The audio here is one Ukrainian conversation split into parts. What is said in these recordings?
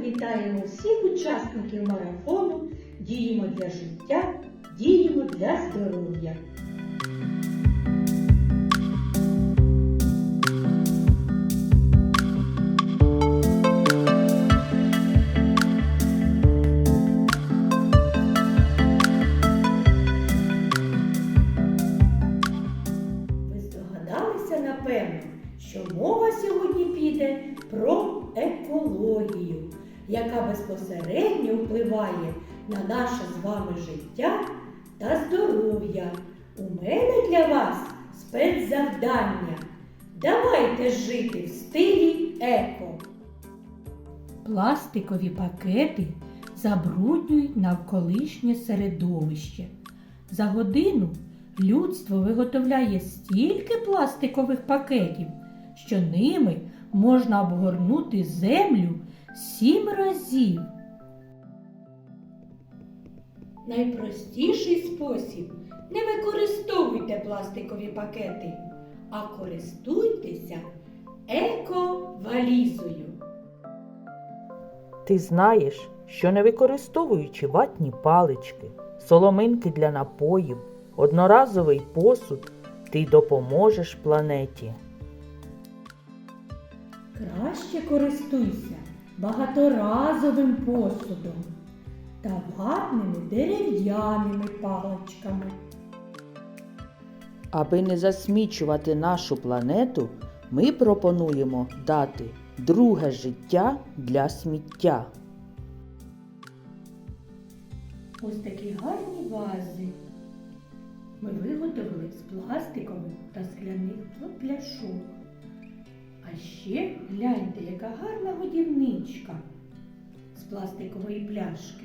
вітаємо всіх учасників марафону Діємо для життя, діємо для здоров'я. Ви здогадалися, напевно, що мова сьогодні піде про екологію, яка безпосередньо впливає на наше з вами життя та здоров'я. У мене для вас спецзавдання. Давайте жити в стилі еко. Пластикові пакети забруднюють навколишнє середовище. За годину людство виготовляє стільки пластикових пакетів, що ними можна обгорнути землю сім разів. Найпростіший спосіб не використовуйте пластикові пакети, а користуйтеся еко-валізою. Ти знаєш, що не використовуючи ватні палички, соломинки для напоїв, одноразовий посуд, ти допоможеш планеті. Краще користуйся багаторазовим посудом та ватними дерев'яними паличками. Аби не засмічувати нашу планету, ми пропонуємо дати друге життя для сміття. Ось такі гарні вази ми виготовили з пластикових та скляних пляшок. А ще гляньте, яка гарна годівничка з пластикової пляшки.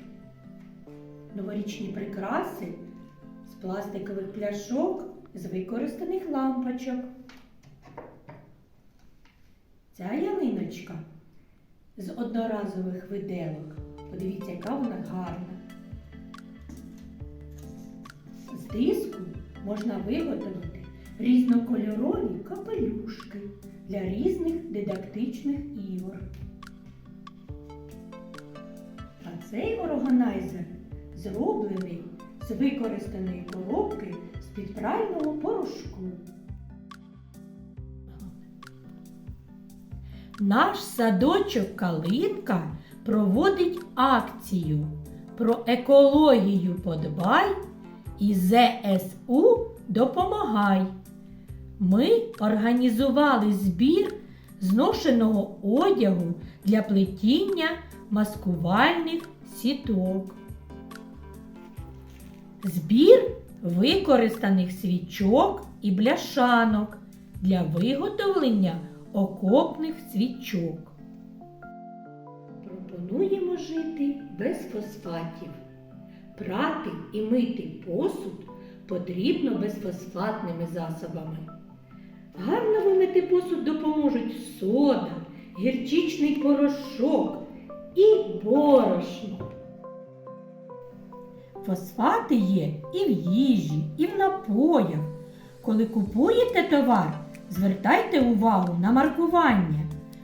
Новорічні прикраси з пластикових пляшок з використаних лампочок. Ця ялиночка з одноразових виделок. Подивіться, яка вона гарна. З диску можна виготовити різнокольорові капелюшки для різних дидактичних ігор. А цей органайзер зроблений з використаної коробки з-під прального порошку. Наш садочок Калинка проводить акцію про екологію подбай і ЗСУ допомагай. Ми організували збір зношеного одягу для плетіння маскувальних сіток. Збір використаних свічок і бляшанок для виготовлення окопних свічок. Пропонуємо жити без фосфатів. Прати і мити посуд потрібно безфосфатними засобами. Гарно вимити посуд допоможуть сода, гірчичний порошок і борошно. Фосфати є і в їжі, і в напоях. Коли купуєте товар, звертайте увагу на маркування.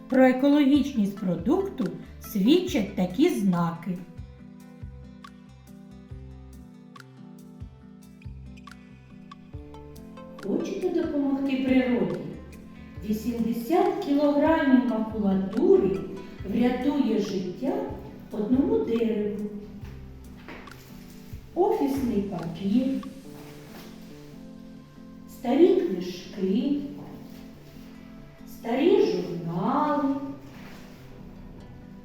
Про екологічність продукту свідчать такі знаки. Хочете допомогти природі? 80 кілограмів макулатури врятує життя одному дереву. Офісний папір, старі книжки, старі журнали,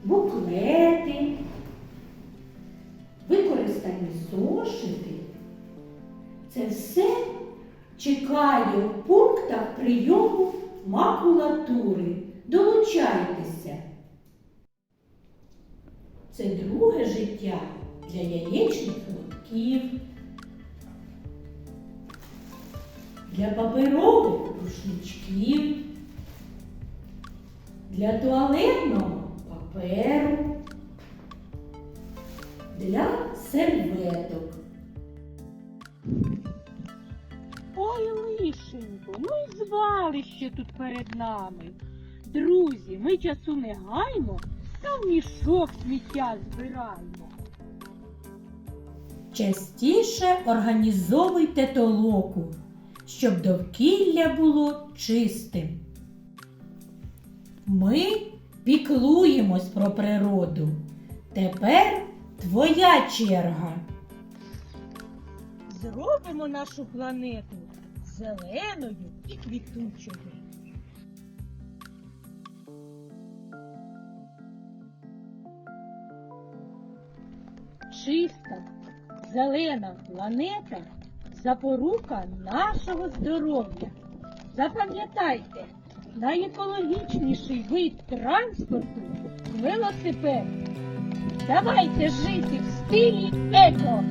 буклети, використані зошити. Це все чекає в пунктах прийому макулатури. Долучайтеся. Це друге життя для яєчних лотків, для паперових рушничків, для туалетного паперу, Ой, лишенько, ну і звалище тут перед нами. Друзі, ми часу не гаймо, та в мішок сміття збираємо. Частіше організовуйте толоку, щоб довкілля було чистим. Ми піклуємось про природу. Тепер твоя черга. Зробимо нашу планету зеленою і квітучою. Чиста, зелена планета запорука нашого здоров'я. Запам'ятайте, найекологічніший вид транспорту велосипед. Давайте жити в стилі еко.